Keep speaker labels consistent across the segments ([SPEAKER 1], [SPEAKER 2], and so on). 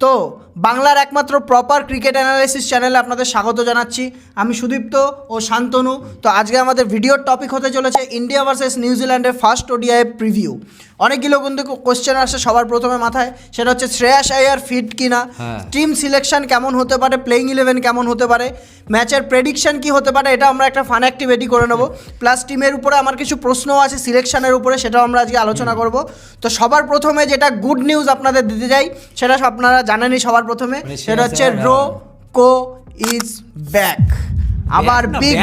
[SPEAKER 1] তো বাংলার একমাত্র প্রপার ক্রিকেট অ্যানালাইসিস চ্যানেলে আপনাদের স্বাগত জানাচ্ছি। আমি সুদীপ্ত ও শান্তনু। তো আজকে আমাদের ভিডিওর টপিক হতে চলেছে ইন্ডিয়া ভার্সেস নিউজিল্যান্ডের ফার্স্ট ওডিআই প্রিভিউ অনেকগুলো কিন্তু কোশ্চেন আসে সবার প্রথমে মাথায়। সেটা হচ্ছে শ্রেয়াস আয়ার ফিট কিনা?
[SPEAKER 2] হ্যাঁ।
[SPEAKER 1] টিম সিলেকশন কেমন হতে পারে? প্লেইং ইলেভেন কেমন হতে পারে? ম্যাচের প্রেডিকশন কি হতে পারে? এটা আমরা একটা ফান অ্যাক্টিভিটি করে নেব। প্লাস টিমের উপরে আমার কিছু প্রশ্নও আছে সিলেকশনের উপরে সেটাও আমরা আজকে আলোচনা করব। তো সবার প্রথমে যেটা গুড নিউজ আপনাদের দিতে যাই সেটা আপনারা জানেনই সবার প্রথমে
[SPEAKER 2] মানে
[SPEAKER 1] সেটা হচ্ছে রো কো ইজ ব্যাক। আবার বিগ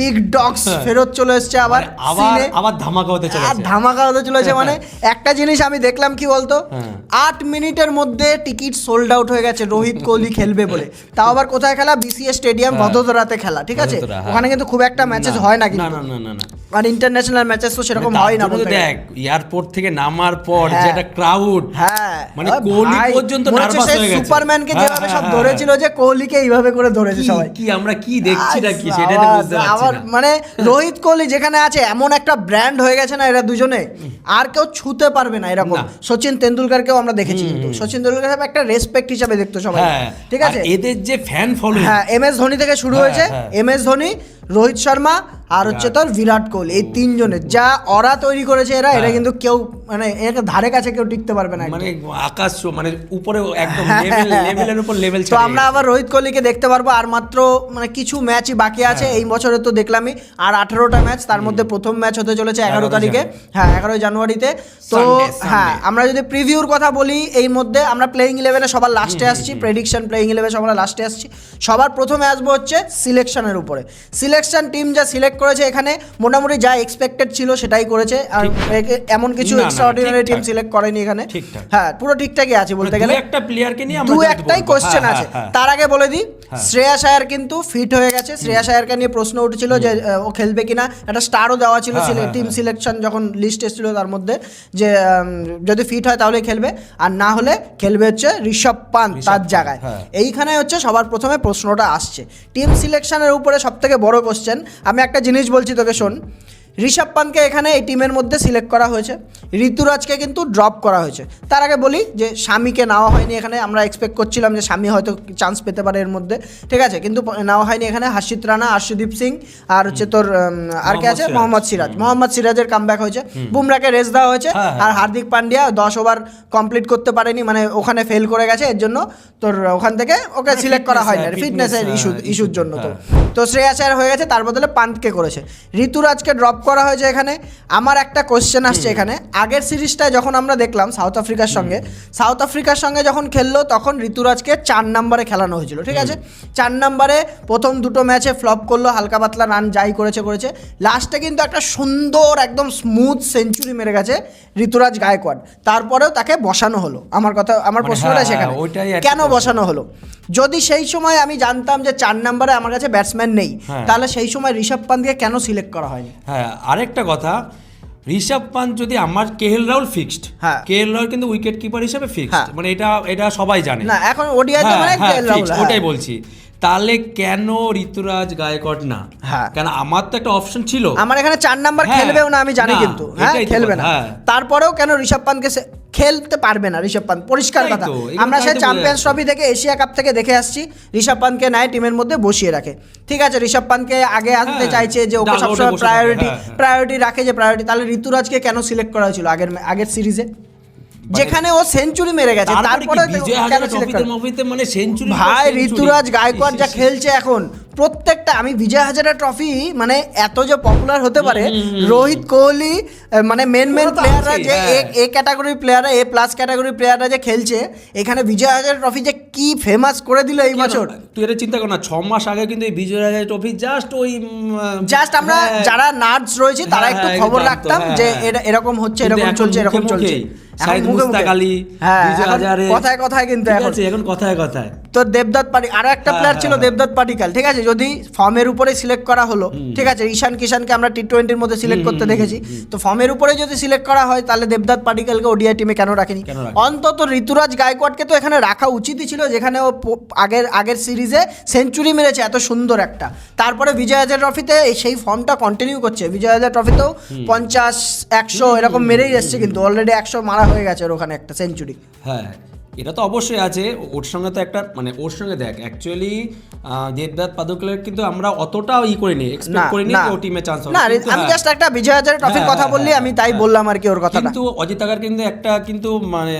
[SPEAKER 1] বিগ ডগস
[SPEAKER 2] হ্যাঁ।
[SPEAKER 1] ফেরত চলে এসছে আবার
[SPEAKER 2] মানে আবার আবার ধামাকা হতে
[SPEAKER 1] আর
[SPEAKER 2] চলেছে
[SPEAKER 1] ধামাকা হতে চলেছে মানে একটা জিনিস আমি দেখলাম কি বলতো?
[SPEAKER 2] হ্যাঁ।
[SPEAKER 1] আট মিনিটের মধ্যে টিকিট সোল্ড আউট হয়ে গেছে রোহিত কোহলি খেলবে বলে। তাও আবার কোথায় খেলা? বিসিএস স্টেডিয়াম
[SPEAKER 2] হ্যাঁ।
[SPEAKER 1] ভদোদরাতে খেলা ঠিক আছে?
[SPEAKER 2] হ্যাঁ।
[SPEAKER 1] ওখানে কিন্তু খুব একটা ম্যাচেস হয় না
[SPEAKER 2] না
[SPEAKER 1] কিন্তু।
[SPEAKER 2] না না না না।
[SPEAKER 1] আর ইন্টারন্যাশনাল ম্যাচেস তো সেরকম
[SPEAKER 2] মানে
[SPEAKER 1] হয় না বলতে
[SPEAKER 2] দেখ এয়ারপোর্ট থেকে নামার পর
[SPEAKER 1] হ্যাঁ।
[SPEAKER 2] যেটা ক্রাউড
[SPEAKER 1] হ্যাঁ।
[SPEAKER 2] মানে কোহলি পর্যন্ত
[SPEAKER 1] মনে সেই
[SPEAKER 2] হয়ে গেছে।
[SPEAKER 1] সুপারম্যানকে
[SPEAKER 2] হ্যাঁ,
[SPEAKER 1] যেভাবে
[SPEAKER 2] হ্যাঁ,
[SPEAKER 1] সব
[SPEAKER 2] হ্যাঁ।
[SPEAKER 1] ধরেছিল যে কোহলিকে এইভাবে করে ধরেছে সবাই।
[SPEAKER 2] কি আমরা কি দেখছি না কি সেটা
[SPEAKER 1] আবার-
[SPEAKER 2] বুঝতে পারছি
[SPEAKER 1] আবার মানে রোহিত কোহলি যেখানে আছে এমন একটা ব্র্যান্ড হয়ে গেছে না এরা দুজনে আর কেউ ছুতে পারবে না এরকম। সচিন তেন্ডুলকারকেও আমরা দেখেছি কিন্তু। সচিন তেন্ডুলকার সাহেব একটা রেসপেক্ট হিসাবে দেখতো সবাই।
[SPEAKER 2] হ্যাঁ।
[SPEAKER 1] ঠিক আছে?
[SPEAKER 2] এদের যে ফ্যান ফলো
[SPEAKER 1] হ্যাঁ এম এস ধোনি থেকে শুরু
[SPEAKER 2] হ্যাঁ,
[SPEAKER 1] হয়েছে।
[SPEAKER 2] হ্যাঁ।
[SPEAKER 1] এম এস ধোনি রোহিত শর্মা আর হচ্ছে তোর বিরাট কোহলি এই তিনজনের। যা অরা তৈরি করেছে এরা এরা
[SPEAKER 2] হ্যাঁ।
[SPEAKER 1] কিন্তু কেউ মানে এর ধারে কাছে কেউ টিকতে পারবে না
[SPEAKER 2] মানে আকাশ মানে উপরে একদম
[SPEAKER 1] হ্যাঁ,
[SPEAKER 2] লেভেলের উপর লেভেল
[SPEAKER 1] তো আমরা আবার রোহিত কোহলিকে দেখতে পারব আর মাত্র মানে কিছু ম্যাচই বাকি আছে।
[SPEAKER 2] হ্যাঁ।
[SPEAKER 1] এই বছরে তো দেখলামই আর আঠারোটা ম্যাচ তার মধ্যে প্রথম ম্যাচ হতে চলেছে এগারো তারিখে। হ্যাঁ এগারোই জানুয়ারিতে। তো। হ্যাঁ আমরা যদি প্রিভিউর কথা বলি এই মধ্যে আমরা প্লেইং ইলেভেনে সবার লাস্টে আসছি। প্রেডিকশন প্লেইং ইলেভেন সবার লাস্টে আসছি। সবার প্রথমে আসব হচ্ছে সিলেকশনের উপরে। সিলেকশন টিম যা সিলেক্ট করেছে এখানে মোটামুটি যা এক্সপেক্টেড ছিল সেটাই করেছে। আর এমন কিছু
[SPEAKER 2] না, না,
[SPEAKER 1] এক্সট্রা অর্ডিনারি টিম সিলেক্ট করেনি এখানে। হ্যাঁ পুরো ঠিকঠাকই আছে বলতে গেলে।
[SPEAKER 2] একটা প্লেয়ারকে নিয়ে
[SPEAKER 1] দু একটাই কোশ্চেন
[SPEAKER 2] হ্যাঁ,
[SPEAKER 1] আছে।
[SPEAKER 2] হ্যাঁ,
[SPEAKER 1] তার আগে বলে দিই
[SPEAKER 2] হ্যাঁ।
[SPEAKER 1] শ্রেয়াস আয়ার কিন্তু ফিট হয়ে গেছে। শ্রেয়াস আয়ারকে নিয়ে প্রশ্ন উঠেছিল যে ও খেলবে কিনা? একটা স্টারও দেওয়া ছিল
[SPEAKER 2] হ্যাঁ, হ্যাঁ,
[SPEAKER 1] টিম
[SPEAKER 2] হ্যাঁ।
[SPEAKER 1] সিলেকশন যখন লিস্ট এসেছিল তার মধ্যে যে যদি ফিট হয় তাহলে খেলবে আর না হলে খেলবে হচ্ছে ঋষভ পান্ত তার জায়গায়।
[SPEAKER 2] হ্যাঁ।
[SPEAKER 1] এইখানে হচ্ছে সবার প্রথমে প্রশ্নটা আসছে। টিম সিলেকশনের উপরে সব থেকে বড় কোশ্চেন আমি একটা জিনিস বলছি তোকে শোন। ঋষভ পান্তকে এখানে এই টিমের মধ্যে সিলেক্ট করা হয়েছে। ঋতুরাজকে কিন্তু ড্রপ করা হয়েছে। তার আগে বলি যে স্বামীকে নেওয়া হয়নি এখানে। আমরা এক্সপেক্ট করছিলাম যে স্বামী হয়তো চান্স পেতে পারে এর মধ্যে। ঠিক আছে কিন্তু নেওয়া হয়নি এখানে। হাসিত রানা আর্শদীপ সিং আর হচ্ছে তোর আর কে আছে। মোহাম্মদ সিরাজ। মোহাম্মদ সিরাজের কামব্যাক হয়েছে। বুমরাকে রেস দেওয়া হয়েছে।
[SPEAKER 2] হ্যাঁ, হ্যাঁ।
[SPEAKER 1] আর হার্দিক পান্ডিয়া দশ ওভার কমপ্লিট করতে পারেনি। মানে ওখানে ফেল করে গেছে। এর জন্য তোর ওখান থেকে ওকে সিলেক্ট করা
[SPEAKER 2] fitness,
[SPEAKER 1] হয়নি।
[SPEAKER 2] হ্যাঁ,
[SPEAKER 1] ফিটনেসের ইস্যু
[SPEAKER 2] হ্যাঁ,
[SPEAKER 1] ইস্যুর জন্য তো।
[SPEAKER 2] হ্যাঁ।
[SPEAKER 1] তো শ্রেয়াস হয়ে গেছে। তার বদলে পান্তকে করেছে। ঋতুরাজকে ড্রপ করা হয়েছে এখানে আমার একটা কোশ্চেন আসছে এখানে। আগের সিরিজটা যখন আমরা দেখলাম সাউথ আফ্রিকার সঙ্গে সাউথ আফ্রিকার সঙ্গে যখন খেললো তখন ঋতুরাজকে চার নম্বরে খেলানো হয়েছিল ঠিক আছে? চার নম্বরে প্রথম দুটো ম্যাচে ফ্লপ করল হালকা পাতলা রান যাই করেছে করেছে। লাস্টে কিন্তু একটা সুন্দর একদম স্মুথ সেঞ্চুরি মেরে গেছে ঋতুরাজ গায়কোয়াড়। তারপরেও তাকে বসানো হলো। আমার কথা আমার
[SPEAKER 2] মানে
[SPEAKER 1] প্রশ্নটা
[SPEAKER 2] হ্যাঁ,
[SPEAKER 1] সেখানে। কেন বসানো হলো? যদি সেই সময় আমি জানতাম যে চার নম্বরে আমার কাছে ব্যাটসম্যান নেই
[SPEAKER 2] হ্যাঁ।
[SPEAKER 1] তাহলে সেই সময় ঋষভ পান্তকে কেন সিলেক্ট করা হয়নি?
[SPEAKER 2] হ্যাঁ আরেকটা কথা ঋষভ পান্ত যদি আমার কেএল রাহুল ফিক্সড
[SPEAKER 1] হ্যাঁ।
[SPEAKER 2] কেএল রাহুল কিন্তু উইকেট কিপার হিসেবে
[SPEAKER 1] হ্যাঁ।
[SPEAKER 2] ফিক্সড মানে এটা এটা সবাই জানে
[SPEAKER 1] না এখন ওডিআই তো
[SPEAKER 2] হ্যাঁ,
[SPEAKER 1] মানে
[SPEAKER 2] হ্যাঁ,
[SPEAKER 1] রাহুল, হ্যাঁ।
[SPEAKER 2] ওটাই বলছি তাহলে কেন ঋতুরাজ গায়কট না?
[SPEAKER 1] হ্যাঁ।
[SPEAKER 2] আমার তো একটা অপশন ছিল।
[SPEAKER 1] আমার এখানে চার নাম্বার
[SPEAKER 2] হ্যাঁ,
[SPEAKER 1] খেলবেও না আমি জানি কিন্তু। হ্যাঁ খেলবে না।
[SPEAKER 2] হ্যাঁ।
[SPEAKER 1] তারপরেও কেন ঋষভ পান্তকে খেলতে পারবে না ঋষভ পান্ত? পরিষ্কার কথা। আমরা
[SPEAKER 2] তাই
[SPEAKER 1] সে
[SPEAKER 2] তো
[SPEAKER 1] চ্যাম্পিয়ন্স ট্রফি থেকে এশিয়া কাপ থেকে দেখে আসছি ঋষভ পান্তকে নেয় টিমের মধ্যে বসিয়ে রাখে। ঠিক আছে ঋষভ পান্তকে আগে
[SPEAKER 2] হ্যাঁ,
[SPEAKER 1] চাইছে যে ওকে সবসময়
[SPEAKER 2] বসে
[SPEAKER 1] প্রায়োরিটি। প্রায়োরিটি রাখে যে প্রায়োরিটি তাহলে ঋতুরাজকে কেন সিলেক্ট করা হয়েছিল আগের আগের সিরিজে যেখানে ও সেঞ্চুরি মেরে গেছে
[SPEAKER 2] মানে তারপরে
[SPEAKER 1] তারপরে
[SPEAKER 2] বিজয় হাজারে ট্রফিতে মফিতে মানে সেঞ্চুরি
[SPEAKER 1] ভাই ঋতুরাজ গায়কোয়াড় যা খেলছে এখন প্রত্যেকটা আমি বিজয় হাজারা ট্রফি মানে এত যে পপুলার হতে পারে রোহিত কোহলি মানে মেন মেন প্লেয়াররা যে
[SPEAKER 2] হ্যাঁ।
[SPEAKER 1] এ- এ ক্যাটাগরির প্লেয়াররা এ প্লাস ক্যাটাগরির প্লেয়াররা যে খেলছে এখানে বিজয় হাজারা ট্রফি যে কি ফেমাস করে দিল এই বছর?
[SPEAKER 2] তুই এটা চিন্তা কর না ছ মাস আগে কিন্তু এই বিজয় হাজারে ট্রফি জাস্ট ওই
[SPEAKER 1] জাস্ট আমরা
[SPEAKER 2] হ্যাঁ,
[SPEAKER 1] যারা নার্স রয়েছে তারা
[SPEAKER 2] হ্যাঁ,
[SPEAKER 1] একটু খবর রাখতাম যে। এরকম হচ্ছে এরকম চলছে এরকম চলছে।
[SPEAKER 2] সাইদ মুস্তাক আলী,
[SPEAKER 1] হ্যাঁ। কথায় কথায় কিন্তু এখন।
[SPEAKER 2] কথায় কথায়।
[SPEAKER 1] তো দেবদত্ত পাটি আরও একটা
[SPEAKER 2] হ্যাঁ,
[SPEAKER 1] প্লেয়ার ছিল
[SPEAKER 2] হ্যাঁ,
[SPEAKER 1] দেবদত্ত পাটিকাল ঠিক আছে? যদি ফর্মের উপরে সিলেক্ট করা হলো ঠিক আছে? ঈশান কিষানকে আমরা টি টোয়েন্টির মধ্যে সিলেক্ট করতে দেখেছি। তো ফর্মের উপরে যদি সিলেক্ট করা হয় তাহলে দেবদত্ত পাটিকালকে ওডিআই টিমে কেন রাখেনি? অন্তত ঋতুরাজ গায়কোয়াড়কে তো এখানে রাখা উচিতই ছিল যেখানে ও আগের আগের সিরিজে সেঞ্চুরি মেরেছে এত সুন্দর একটা। তারপরে বিজয় হাজার ট্রফিতে সেই ফর্মটা কন্টিনিউ করছে। বিজয় হাজার ট্রফিতেও পঞ্চাশ একশো এরকম মেরেই এসছে কিন্তু অলরেডি একশো মারা হয়ে গেছে ওর ওখানে একটা সেঞ্চুরি
[SPEAKER 2] হ্যাঁ এটা তো অবশ্যই আছে। ওর সঙ্গে তো একটা মানে ওর সঙ্গে দেখ অ্যাকচুয়ালি দেবদাত পাদুকলের কিন্তু আমরা অতটা ই করিনি এক্সপেক্ট করিনি যে ও টিমে চান্স হবে।
[SPEAKER 1] না আমি
[SPEAKER 2] হ্যাঁ,
[SPEAKER 1] জাস্ট একটা বিজয় হাজারের ট্রফির
[SPEAKER 2] হ্যাঁ,
[SPEAKER 1] কথা
[SPEAKER 2] হ্যাঁ,
[SPEAKER 1] বললি আমি তাই
[SPEAKER 2] হ্যাঁ।
[SPEAKER 1] বললাম আর কি ওর কথাটা।
[SPEAKER 2] কিন্তু অজিত আগার কিন্তু একটা কিন্তু মানে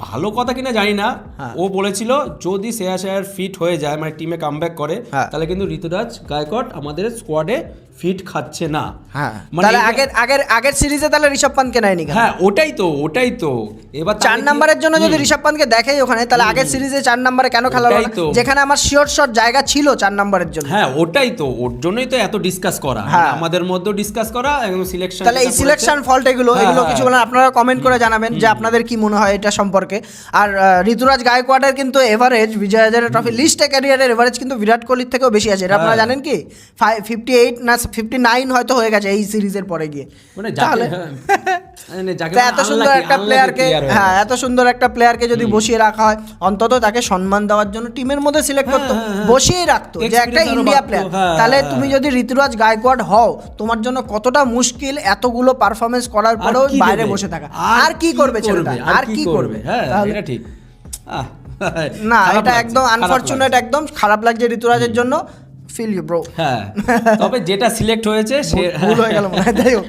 [SPEAKER 2] ভালো কথা কিনা জানি না।
[SPEAKER 1] হ্যাঁ।
[SPEAKER 2] ও বলেছিল যদি শ্রেয়া শায়ার ফিট হয়ে যায় মানে টিমে কামব্যাক করে
[SPEAKER 1] হ্যাঁ।
[SPEAKER 2] তাহলে কিন্তু ঋতুরাজ গায়কট আমাদের স্কোয়াডে ফিট খাচ্ছে না।
[SPEAKER 1] হ্যাঁ।
[SPEAKER 2] মানে
[SPEAKER 1] তাহলে আগের আগের আগের সিরিজে তাহলে ঋষভ পান্তকে নেয়নি?
[SPEAKER 2] হ্যাঁ ওটাই তো ওটাই তো। এবার
[SPEAKER 1] চার নাম্বারের জন্য যদি ঋষভ পান্তকে দেখেই ওখানে তাহলে আগের সিরিজে চার নাম্বারে কেন খেলা?
[SPEAKER 2] তো।
[SPEAKER 1] যেখানে আমার শিওর শট জায়গা ছিল চার নাম্বারের জন্য।
[SPEAKER 2] হ্যাঁ ওটাই তো। ওর জন্যই তো এত ডিসকাস করা।
[SPEAKER 1] হ্যাঁ।
[SPEAKER 2] আমাদের মধ্যেও ডিসকাস করা এবং সিলেকশন
[SPEAKER 1] তাহলে এই সিলেকশন ফল্ট এগুলো
[SPEAKER 2] হ্যাঁ,
[SPEAKER 1] এগুলো
[SPEAKER 2] হ্যাঁ।
[SPEAKER 1] কিছু বলেন আপনারা কমেন্ট করে জানাবেন যে আপনাদের কি মনে হয় এটা সম্পর্কে। আর ঋতুরাজ গায়কোয়াডের কিন্তু এভারেজ বিজয় হাজারের ট্রফি লিস্টে ক্যারিয়ারের এভারেজ কিন্তু বিরাট কোহলির থেকেও বেশি আছে। এটা আপনারা। জানেন কি? ফিফটি এইট না ফিফটি নাইন হয়তো হয়ে গেছে এই সিরিজের পরে গিয়ে।
[SPEAKER 2] মানে
[SPEAKER 1] তাহলে
[SPEAKER 2] যাকে মানে
[SPEAKER 1] তা এত সুন্দর একটা প্লেয়ারকে হ্যাঁ এত সুন্দর একটা প্লেয়ারকে যদি বসিয়ে রাখা হয় অন্তত তাকে সম্মান দেওয়ার জন্য টিমের মধ্যে সিলেক্ট
[SPEAKER 2] হ্যাঁ,
[SPEAKER 1] করতো।
[SPEAKER 2] হ্যাঁ, হ্যাঁ।
[SPEAKER 1] বসিয়ে রাখতো যে একটা ইন্ডিয়া প্লেয়ার
[SPEAKER 2] হ্যাঁ,
[SPEAKER 1] তাহলে
[SPEAKER 2] হ্যাঁ।
[SPEAKER 1] তুমি যদি ঋতুরাজ গায়কোয়াড হও তোমার জন্য কতটা মুশকিল এতগুলো পারফরমেন্স করার পরেও বাইরে বসে থাকা। আর কি করবে ছেলেটা? আর কি করবে?
[SPEAKER 2] হ্যাঁ
[SPEAKER 1] তাহলে-
[SPEAKER 2] ঠিক।
[SPEAKER 1] না এটা একদম আনফরচুনেট একদম। খারাপ লাগছে ঋতুরাজের জন্য ফিল ইউ ব্রো
[SPEAKER 2] হ্যাঁ। তবে যেটা সিলেক্ট হয়েছে সে
[SPEAKER 1] ভুল হয়ে গেল মনে হয়। যাই হোক।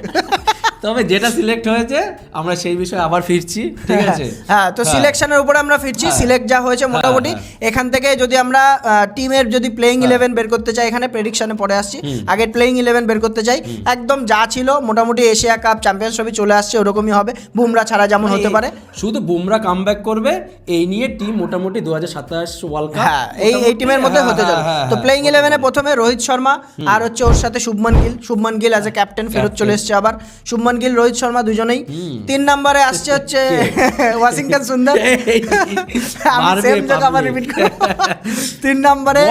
[SPEAKER 2] তবে যেটা সিলেক্ট হয়েছে আমরা সেই বিষয়ে আবার ফিরছি ঠিক আছে?
[SPEAKER 1] হ্যাঁ তো সিলেকশনের উপরে আমরা ফিরছি
[SPEAKER 2] হ্যাঁ।
[SPEAKER 1] সিলেক্ট যা হয়েছে
[SPEAKER 2] হ্যাঁ,
[SPEAKER 1] মোটামুটি।
[SPEAKER 2] হ্যাঁ।
[SPEAKER 1] এখান থেকে যদি আমরা টিমের যদি প্লেইং ইলেভেন বের করতে চাই এখানে প্রেডিকশনে পড়ে আসছি। আগে প্লেইং ইলেভেন বের করতে চাই। একদম যা ছিল মোটামুটি এশিয়া কাপ চ্যাম্পিয়ন্স ট্রফি চলে আসছে ওরকমই হবে। বুমরা ছাড়া যেমন হতে পারে।
[SPEAKER 2] শুধু বুমরা কামব্যাক করবে এই নিয়ে টিম মোটামুটি দু হাজার সাতাশ ওয়ার্ল্ড কাপ
[SPEAKER 1] হ্যাঁ এই এই টিমের মধ্যে হতে যাবে। তো প্লেইং ইলেভেনে প্রথমে রোহিত শর্মা আর হচ্ছে ওর সাথে Shubman Gill. Shubman Gill as a captain ফেরত চলে এসেছে আবার। শুভমন গিল রোহিত শর্মা দুজনেই। তিন নম্বরে আসছে হচ্ছে ওয়াশিংটন সুন্দর। আবার রিপিট তিন নম্বরে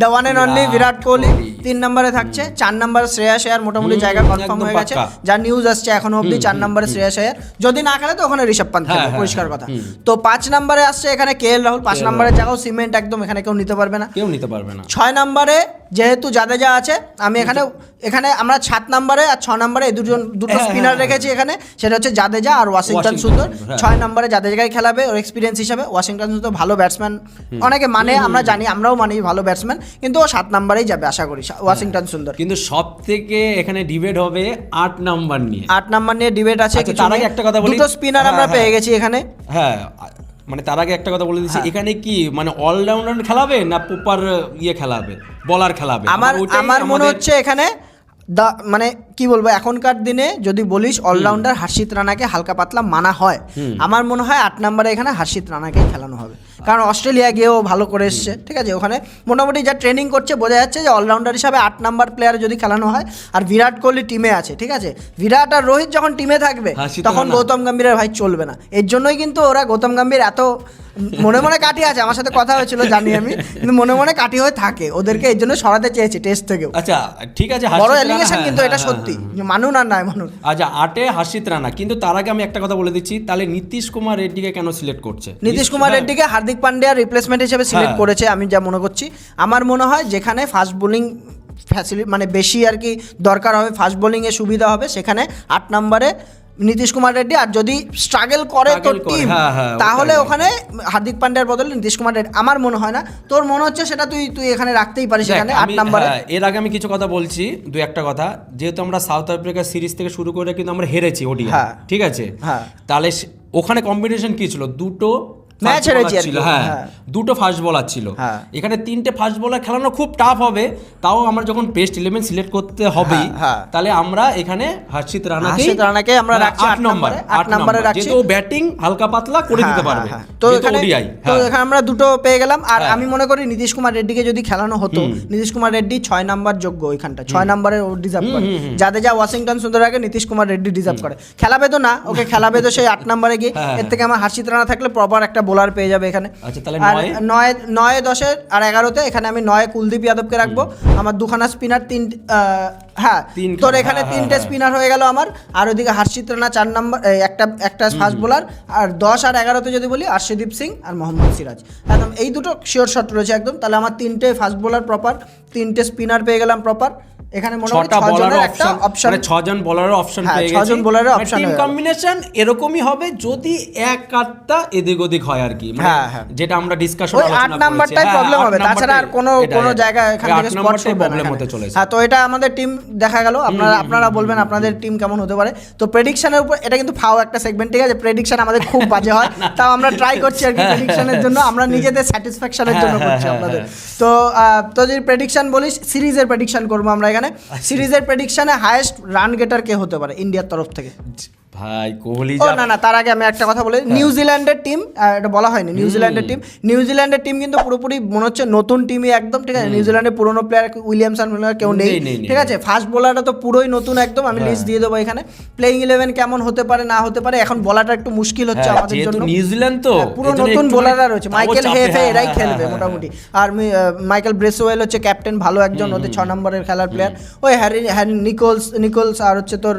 [SPEAKER 1] the one and only
[SPEAKER 2] Virat
[SPEAKER 1] Kohli. তিন নম্বরে থাকছে চার নম্বরে শ্রেয়া শেয়ার মোটামুটি জায়গা কনফার্ম হয়ে গেছে।
[SPEAKER 2] পাক্কা।
[SPEAKER 1] যা নিউজ আসছে এখনও অবধি চার নম্বরে শ্রেয়া শেয়ার যদি না খেলে তো ওখানে ঋষভ পান্ত
[SPEAKER 2] হ্যাঁ,
[SPEAKER 1] খেলবে
[SPEAKER 2] হ্যাঁ,
[SPEAKER 1] পরিষ্কার কথা। তো পাঁচ নম্বরে আসছে এখানে কে এল রাহুল? পাঁচ নম্বরের জায়গাও সিমেন্ট একদম এখানে কেউ নিতে পারবে না।
[SPEAKER 2] কেউ নিতে পারবে না।
[SPEAKER 1] ছয় নম্বরে যেহেতু জাদেজা আছে আমি এখানে এখানে আমরা সাত নম্বরে আর ছ নম্বরে এই দুজন দুটো
[SPEAKER 2] হ্যাঁ,
[SPEAKER 1] স্পিনার
[SPEAKER 2] হ্যাঁ,
[SPEAKER 1] রেখেছি এখানে। সেটা হচ্ছে জাদেজা আর ওয়াশিংটন সুন্দর।
[SPEAKER 2] হ্যাঁ।
[SPEAKER 1] ছয় নম্বরে জাদেজাই খেলাবে ওর এক্সপিরিয়েন্স হিসাবে ওয়াশিংটন সুন্দর ভালো ব্যাটসম্যান অনেকে মানে আমরা জানি আমরাও মানি ভালো ব্যাটসম্যান কিন্তু ও সাত নম্বরেই যাবে আশা করি ওয়াশিংটন সুন্দর।
[SPEAKER 2] কিন্তু সব থেকে এখানে ডিবেট হবে আট নাম্বার নিয়ে।
[SPEAKER 1] আট নাম্বার নিয়ে ডিবেট আছে
[SPEAKER 2] আচ্ছা, তার আগে একটা কথা বলি।
[SPEAKER 1] দুটো স্পিনার
[SPEAKER 2] হ্যাঁ,
[SPEAKER 1] আমরা
[SPEAKER 2] হ্যাঁ।
[SPEAKER 1] পেয়ে গেছি এখানে।
[SPEAKER 2] হ্যাঁ মানে তার আগে একটা কথা বলে দিচ্ছি
[SPEAKER 1] হ্যাঁ।
[SPEAKER 2] এখানে কি মানে অলরাউন্ডার খেলাবে না প্রপার ইয়ে খেলাবে বলার খেলাবে
[SPEAKER 1] আমার আমার মনে হচ্ছে এখানে দা মানে কি বলব এখনকার দিনে যদি বলিস অলরাউন্ডার হার্ষিত রানাকে হালকা পাতলা মানা হয়। আমার মনে হয় আট নম্বরে এখানে হার্ষিত রানাকে খেলানো হবে। কারণ অস্ট্রেলিয়া গিয়েও ভালো করে এসছে ঠিক আছে? ওখানে মোটামুটি যা ট্রেনিং করছে বোঝা যাচ্ছে যে অলরাউন্ডার হিসাবে আট নাম্বার প্লেয়ার যদি খেলানো হয় আর বিরাট কোহলি টিমে আছে ঠিক আছে? বিরাট আর রোহিত যখন টিমে থাকবে তখন। গৌতম গম্ভীরের ভাই চলবে না। এর জন্যই কিন্তু ওরা গৌতম গম্ভীর এত মনে মনে কাটি আছে। আমার সাথে কথা হয়েছিল জানি আমি। কিন্তু মনে মনে কাটি হয়ে থাকে। ওদেরকে এর জন্য সরাতে চেয়েছে টেস্ট থেকেও।
[SPEAKER 2] আচ্ছা ঠিক আছে
[SPEAKER 1] বড়
[SPEAKER 2] রানা,
[SPEAKER 1] এলিগেশন
[SPEAKER 2] হ্যাঁ,
[SPEAKER 1] কিন্তু এটা
[SPEAKER 2] হ্যাঁ,
[SPEAKER 1] সত্যি।
[SPEAKER 2] মানুষ
[SPEAKER 1] যে মানুন আর নাই মানুন।
[SPEAKER 2] হ্যাঁ। আচ্ছা আটে হাসিত রানা। কিন্তু তার আগে আমি একটা কথা বলে দিচ্ছি তাহলে নীতিশ কুমার রেড্ডিকে কেন সিলেক্ট করছে?
[SPEAKER 1] নীতিশ কুমার
[SPEAKER 2] হ্যাঁ,
[SPEAKER 1] রেড্ডিকে হার্দিক পান্ডিয়ার রিপ্লেসমেন্ট হিসেবে সিলেক্ট
[SPEAKER 2] হ্যাঁ।
[SPEAKER 1] করেছে আমি যা মনে করছি। আমার মনে হয় যেখানে ফাস্ট বোলিং ফ্যাসিলিটি মানে বেশি আর কি দরকার হবে ফাস্ট বোলিংয়ে সুবিধা হবে সেখানে আট নম্বরে নীতিশ কুমার রেড্ডি আর যদি স্ট্রাগল করে তোর টিম
[SPEAKER 2] হ্যাঁ, হ্যাঁ,
[SPEAKER 1] তাহলে ওখানে হার্দিক পান্ডিয়ার বদলে নীতিশ কুমার রেড্ডি আমার মনে হয় না। তোর মনে হচ্ছে সেটা তুই তুই এখানে রাখতেই পারিস এখানে আট নাম্বার?
[SPEAKER 2] হ্যাঁ, এর আগে আমি কিছু কথা বলছি দু একটা কথা। যেহেতু আমরা সাউথ আফ্রিকা সিরিজ থেকে শুরু করে কিন্তু আমরা হেরেছি ওডি
[SPEAKER 1] হ্যাঁ।
[SPEAKER 2] ঠিক আছে?
[SPEAKER 1] হ্যাঁ।
[SPEAKER 2] তাহলে ওখানে কম্বিনেশন কি ছিল? দুটো
[SPEAKER 1] হেরেছি আর কি,
[SPEAKER 2] ছিল হ্যাঁ
[SPEAKER 1] হ্যাঁ।
[SPEAKER 2] দুটো ফাস্ট বলার ছিল
[SPEAKER 1] হ্যাঁ।
[SPEAKER 2] এখানে তিনটে ফাস্ট বলার খেলানো খুব টাফ হবে তাও আমরা যখন বেস্ট ইলেভেন সিলেক্ট করতে হবেই
[SPEAKER 1] হ্যাঁ, হ্যাঁ।
[SPEAKER 2] তাহলে আমরা এখানে হর্ষিত রানাকে
[SPEAKER 1] হার্ষিত রানাকে আমরা রাখছি আট নম্বরে, আট নম্বরে রাখছি।
[SPEAKER 2] যেহেতু ব্যাটিং হালকা পাতলা করে দিতে
[SPEAKER 1] হ্যাঁ,
[SPEAKER 2] পারবে
[SPEAKER 1] হ্যাঁ, হ্যাঁ। তো এখানে তো
[SPEAKER 2] হ্যাঁ।
[SPEAKER 1] এখানে আমরা দুটো পেয়ে গেলাম আর
[SPEAKER 2] হ্যাঁ।
[SPEAKER 1] আমি মনে করি নীতিশ কুমার রেড্ডিকে যদি খেলানো হতো নীতিশ কুমার রেড্ডি ছয় নাম্বার যোগ্য ওইখানটা ছয় নাম্বারে ও ডিজার্ভ করে যাদের যা ওয়াশিংটন সুন্দর আগে নীতিশ কুমার রেড্ডি ডিজার্ভ করে খেলাবে তো না ওকে খেলাবে তো সেই আট নাম্বারে গিয়ে
[SPEAKER 2] হ্যাঁ,
[SPEAKER 1] এর থেকে আমার হাসিত রানা থাকলে প্রপার একটা বোলার পেয়ে যাবে এখানে।
[SPEAKER 2] আচ্ছা, তাহলে
[SPEAKER 1] আর
[SPEAKER 2] নয়
[SPEAKER 1] নয় দশে আর এগারোতে এখানে আমি নয় কুলদীপ যাদবকে রাখব। আমার দুখানা স্পিনার তিন হ্যাঁ তোর এখানে
[SPEAKER 2] হ্যাঁ,
[SPEAKER 1] তিনটে
[SPEAKER 2] হ্যাঁ।
[SPEAKER 1] স্পিনার হয়ে গেল আমার। আর ওদিকে হার্ষিত রানা চার নম্বর একটা একটা ফাস্ট বোলার আর দশ আর এগারোতে যদি বলি আর্শদীপ সিং আর মোহাম্মদ সিরাজ। একদম এই দুটো শিওর শট রয়েছে একদম। তাহলে আমার তিনটে ফাস্ট বোলার প্রপার তিনটে স্পিনার পেয়ে গেলাম প্রপার এখানে মোটামুটি
[SPEAKER 2] ছটা
[SPEAKER 1] একটা
[SPEAKER 2] অপশন
[SPEAKER 1] অপশন
[SPEAKER 2] মানে ছজন বলারের অপশন
[SPEAKER 1] হ্যাঁ,
[SPEAKER 2] পেয়ে গেছি।
[SPEAKER 1] ছজন option
[SPEAKER 2] টিম কম্বিনেশন এরকমই হবে যদি এক আধটা এদিক ওদিক হয় আর কি। মানে
[SPEAKER 1] হ্যাঁ, হ্যাঁ।
[SPEAKER 2] যেটা আমরা ডিসকাশন
[SPEAKER 1] ওই আট নাম্বারটাই প্রবলেম হবে। তাছাড়া আর কোনো কোনো জায়গায় এখান থেকে স্পট করবে
[SPEAKER 2] প্রবলেম হতে চলেছে।
[SPEAKER 1] হ্যাঁ তো এটা আমাদের টিম দেখা গেল। আপনারা আপনারা বলবেন আপনাদের টিম কেমন হতে পারে। তো প্রেডিকশনের উপর এটা কিন্তু ফাও একটা সেগমেন্ট ঠিক আছে? প্রেডিকশন আমাদের খুব বাজে হয়। তাও আমরা ট্রাই করছি আর কি প্রেডিকশনের জন্য। আমরা নিজেদের স্যাটিসফ্যাকশনের জন্য করছি আপনাদের। তো তো যদি প্রেডিকশন বলিস সিরিজের প্রেডিকশন করব আমরা এখানে
[SPEAKER 2] আচ্ছা।
[SPEAKER 1] সিরিজের প্রেডিকশানে হায়েস্ট রান গেটার কে হতে পারে? ইন্ডিয়ার তরফ থেকে।
[SPEAKER 2] ভাই কোহলি
[SPEAKER 1] ও না না তার আগে আমি একটা কথা বলি। নিউজিল্যান্ডের টিম এটা বলা হয়নি নিউজিল্যান্ডের টিম। নিউজিল্যান্ডের টিম কিন্তু পুরোপুরি মনে হচ্ছে নতুন টিমই একদম ঠিক আছে? নিউজিল্যান্ডের পুরোনো প্লেয়ার উইলিয়ামসন কেউ নেই ঠিক আছে? ফার্স্ট বোলারটা তো পুরোই নতুন একদম আমি লিস্ট দিয়ে দেবো এখানে। প্লেইং ইলেভেন কেমন হতে পারে না হতে পারে এখন বলাটা একটু মুশকিল হচ্ছে
[SPEAKER 2] হ্যাঁ,
[SPEAKER 1] আমাদের জন্য।
[SPEAKER 2] নিউজিল্যান্ড তো
[SPEAKER 1] হ্যাঁ, পুরো নতুন বোলাররা রয়েছে। মাইকেল হেফে
[SPEAKER 2] হ্যাঁ,
[SPEAKER 1] এরাই
[SPEAKER 2] হ্যাঁ,
[SPEAKER 1] খেলবে
[SPEAKER 2] হ্যাঁ,
[SPEAKER 1] মোটামুটি। আর মাইকেল ব্রেসওয়েল হচ্ছে ক্যাপ্টেন ভালো একজন ওদের ছ নম্বরের খেলার প্লেয়ার ওই হ্যারি হ্যারি নিকোলস নিকোলস আর হচ্ছে তোর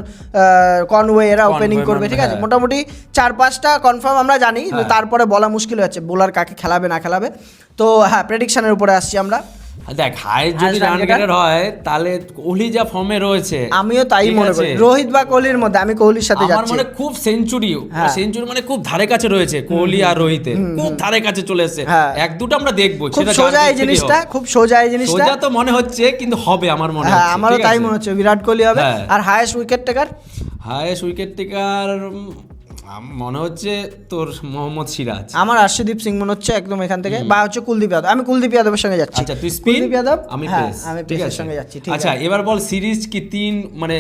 [SPEAKER 1] কনওয়ে এরা ওপেনিং করবে ঠিক আছে?
[SPEAKER 2] হ্যাঁ।
[SPEAKER 1] মোটামুটি চার পাঁচটা কনফার্ম আমরা জানি তারপরে বলা মুশকিল হচ্ছে বোলার কাকে খেলাবে না খেলাবে? তো হ্যাঁ প্রেডিকশনের উপরে আসছি আমরা।
[SPEAKER 2] দেখ হাইস্ট যদি রান? গেটার হয় তাহলে কোহলি যা ফর্মে রয়েছে
[SPEAKER 1] আমিও তাই মনে? করি রোহিত বা কোহলির মধ্যে আমি কোহলির সাথে
[SPEAKER 2] আমার মনে খুব সেঞ্চুরি
[SPEAKER 1] হ্যাঁ।
[SPEAKER 2] সেঞ্চুরি মানে খুব ধারে কাছে রয়েছে কোহলি আর রোহিতের খুব ধারে কাছে চলে এসেছে
[SPEAKER 1] হ্যার।
[SPEAKER 2] এক দুটো আমরা দেখব
[SPEAKER 1] খুব
[SPEAKER 2] সেটা
[SPEAKER 1] সোজা এই জিনিসটা খুব সোজা এই জিনিসটা
[SPEAKER 2] সোজা তো মনে হচ্ছে কিন্তু হবে আমার মনে
[SPEAKER 1] হ্যাঁ
[SPEAKER 2] হচ্ছে
[SPEAKER 1] আমারও তাই মনে হচ্ছে বিরাট কোহলি হবে
[SPEAKER 2] হ্যাঁ।
[SPEAKER 1] আর highest wicket taker
[SPEAKER 2] highest wicket taker মনে হচ্ছে তোর মোহাম্মদ সিরাজ।
[SPEAKER 1] আমার আর্শদীপ সিং মনে হচ্ছে একদম এখান থেকে বা হচ্ছে কুলদীপ যাদব। আমি কুলদীপ যাদবের সঙ্গে যাচ্ছি।
[SPEAKER 2] আচ্ছা তুই স্পিন
[SPEAKER 1] কুলদীপ যাদব?
[SPEAKER 2] আমি
[SPEAKER 1] হ্যাঁ,
[SPEAKER 2] পেস
[SPEAKER 1] আমি পেসের সঙ্গে যাচ্ছি ঠিক আছে।
[SPEAKER 2] আচ্ছা এবার বল সিরিজ কি তিন মানে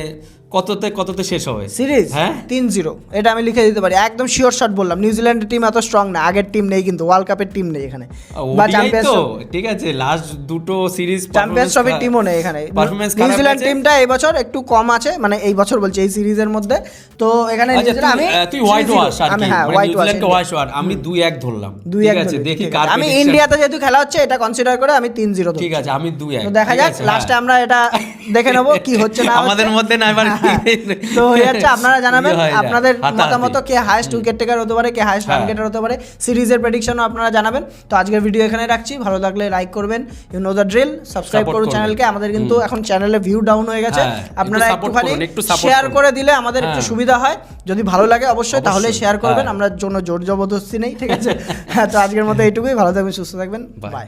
[SPEAKER 2] কততে কততে শেষ হবে?
[SPEAKER 1] সিরিজ?
[SPEAKER 2] হ্যাঁ?
[SPEAKER 1] তিন জিরো এটা আমি লিখে দিতে পারি। একদম শিওর শট বললাম। নিউজিল্যান্ডের টিম এত স্ট্রং না। আগের টিম নেই কিন্তু। ওয়ার্ল্ড কাপের টিম নেই এখানে। বা চ্যাম্পিয়ন্স
[SPEAKER 2] ঠিক আছে লাস্ট দুটো সিরিজ
[SPEAKER 1] চ্যাম্পিয়ন্স ট্রফির টিমও নেই এখানে। নিউজিল্যান্ড টিমটা এই বছর একটু কম আছে। মানে এই বছর বলছি এই সিরিজের মধ্যে। তো এখানে
[SPEAKER 2] আচ্ছা
[SPEAKER 1] আমি
[SPEAKER 2] তুই হোয়াইট ওয়াশ আর
[SPEAKER 1] আমি
[SPEAKER 2] কি
[SPEAKER 1] হোয়াইট
[SPEAKER 2] নিউজিল্যান্ডকে হোয়াইট ওয়াশ আমি দুই এক ধরলাম।
[SPEAKER 1] দুই
[SPEAKER 2] ঠিক
[SPEAKER 1] এক
[SPEAKER 2] আছে দেখি কার
[SPEAKER 1] আমি ইন্ডিয়াতে যেহেতু খেলা হচ্ছে এটা কনসিডার করে আমি তিন জিরো
[SPEAKER 2] ঠিক আছে আমি দুই এক
[SPEAKER 1] তো দেখা যাক লাস্টে
[SPEAKER 2] হ্যাঁ।
[SPEAKER 1] আমরা এটা দেখে নেব কি হচ্ছে না
[SPEAKER 2] আমাদের মধ্যে না এবার
[SPEAKER 1] হ্যাঁ, তো যাচ্ছে আপনারা জানাবেন আপনাদের মতামত কে হাইয়েস্ট উইকেট টেকার হতে পারে কে হাইয়েস্ট রান। গেটার হতে পারে সিরিজের প্রেডিকশনও আপনারা জানাবেন। তো আজকের ভিডিও এখানে রাখছি ভালো লাগলে লাইক করবেন you know the drill subscribe করুন চ্যানেলকে আমাদের কিন্তু এখন চ্যানেলে ভিউ ডাউন হয়ে গেছে
[SPEAKER 2] হ্যাঁ,
[SPEAKER 1] আপনারা একটুখানি শেয়ার করে দিলে আমাদের একটু
[SPEAKER 2] হ্যাঁ।
[SPEAKER 1] সুবিধা হয় যদি ভালো লাগে অবশ্যই তাহলে শেয়ার করবেন
[SPEAKER 2] হ্যাঁ।
[SPEAKER 1] আমরা জন্য জোর জবরদস্তি নেই ঠিক আছে? হ্যাঁ তো আজকের মতো এইটুকুই ভালো থাকবেন সুস্থ থাকবেন বাই